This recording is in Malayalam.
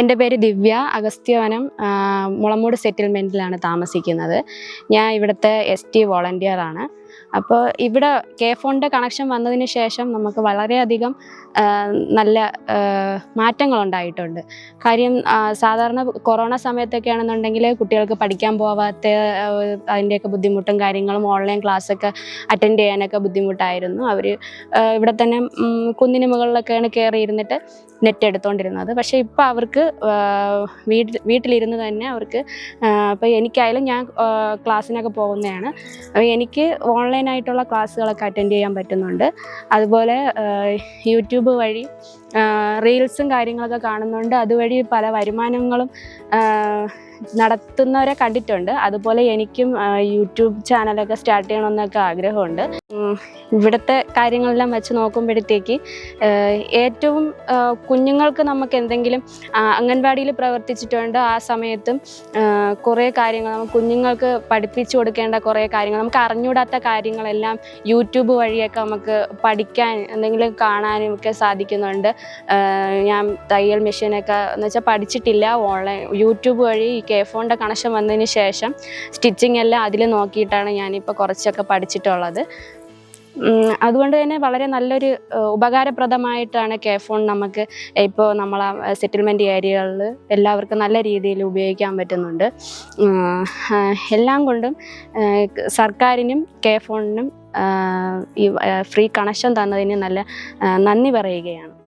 എന്റെ പേര് ദിവ്യ അഗസ്ത്യവനം മുളമൂട് സെറ്റിൽമെന്റിലാണ് താമസിക്കുന്നത്. ഞാൻ ഇവിടുത്തെ എസ് ടി വോളണ്ടിയറാണ്. അപ്പോൾ ഇവിടെ കെ ഫോണിന്റെ കണക്ഷൻ വന്നതിന് ശേഷം നമുക്ക് വളരെയധികം നല്ല മാറ്റങ്ങളുണ്ടായിട്ടുണ്ട്. കാര്യം സാധാരണ കൊറോണ സമയത്തൊക്കെ ആണെന്നുണ്ടെങ്കിൽ കുട്ടികൾക്ക് പഠിക്കാൻ പോവാത്ത അതിന്റെയൊക്കെ ബുദ്ധിമുട്ടും കാര്യങ്ങളും ഓൺലൈൻ ക്ലാസ്സൊക്കെ അറ്റൻഡ് ചെയ്യാനൊക്കെ ബുദ്ധിമുട്ടായിരുന്നു. അവർ ഇവിടെ തന്നെ കുന്നിന് മുകളിലൊക്കെയാണ് കയറി ഇരുന്നിട്ട് നെറ്റ് എടുത്തുകൊണ്ടിരുന്നത് പക്ഷേ ഇപ്പോൾ അവർക്ക് വീട്ടിൽ വീട്ടിലിരുന്ന് തന്നെ അവർക്ക് ഇപ്പോൾ എനിക്കായാലും ഞാൻ ക്ലാസ്സിനൊക്കെ പോകുന്നതാണ്. അപ്പോൾ എനിക്ക് ഓൺലൈനായിട്ടുള്ള ക്ലാസ്സുകളൊക്കെ അറ്റൻഡ് ചെയ്യാൻ പറ്റുന്നുണ്ട്. അതുപോലെ യൂട്യൂബ് വഴി റീൽസും കാര്യങ്ങളൊക്കെ കാണുന്നുണ്ട്. അതുവഴി പല വരുമാനങ്ങളും നടത്തുന്നവരെ കണ്ടിട്ടുണ്ട്. അതുപോലെ എനിക്കും യൂട്യൂബ് ചാനലൊക്കെ സ്റ്റാർട്ട് ചെയ്യണമെന്നൊക്കെ ആഗ്രഹമുണ്ട്. ഇവിടുത്തെ കാര്യങ്ങളെല്ലാം വെച്ച് നോക്കുമ്പോഴത്തേക്ക് ഏറ്റവും കുഞ്ഞുങ്ങൾക്ക് നമുക്ക് എന്തെങ്കിലും അംഗൻവാടിയിൽ പ്രവർത്തിച്ചിട്ടുണ്ട് ആ സമയത്തും കുറേ കാര്യങ്ങൾ നമുക്ക് കുഞ്ഞുങ്ങൾക്ക് പഠിപ്പിച്ചു കൊടുക്കേണ്ട കുറേ കാര്യങ്ങൾ നമുക്ക് അറിഞ്ഞൂടാത്ത കാര്യങ്ങളെല്ലാം യൂട്യൂബ് വഴിയൊക്കെ നമുക്ക് പഠിക്കാൻ എന്തെങ്കിലും കാണാനും ഒക്കെ സാധിക്കുന്നുണ്ട് ഞാൻ തയ്യൽ മെഷീനൊക്കെ എന്ന് വെച്ചാൽ പഠിച്ചിട്ടില്ല ഓൺലൈൻ യൂട്യൂബ് വഴി ഈ കെ ഫോണിന്റെ കണക്ഷൻ വന്നതിന് ശേഷം സ്റ്റിച്ചിങ് എല്ലാം അതിൽ നോക്കിയിട്ടാണ് ഞാനിപ്പോൾ കുറച്ചൊക്കെ പഠിച്ചിട്ടുള്ളത്. അതുകൊണ്ട് തന്നെ വളരെ നല്ലൊരു ഉപകാരപ്രദമായിട്ടാണ് കെ ഫോൺ നമുക്ക് ഇപ്പോൾ നമ്മൾ സെറ്റിൽമെന്റ് ഏരിയകളിൽ എല്ലാവർക്കും നല്ല രീതിയിൽ ഉപയോഗിക്കാൻ പറ്റുന്നുണ്ട്. എല്ലാം കൊണ്ടും സർക്കാരിനും കെ ഫോണിനും ഈ ഫ്രീ കണക്ഷൻ തന്നതിന് നല്ല നന്ദി പറയുകയാണ്.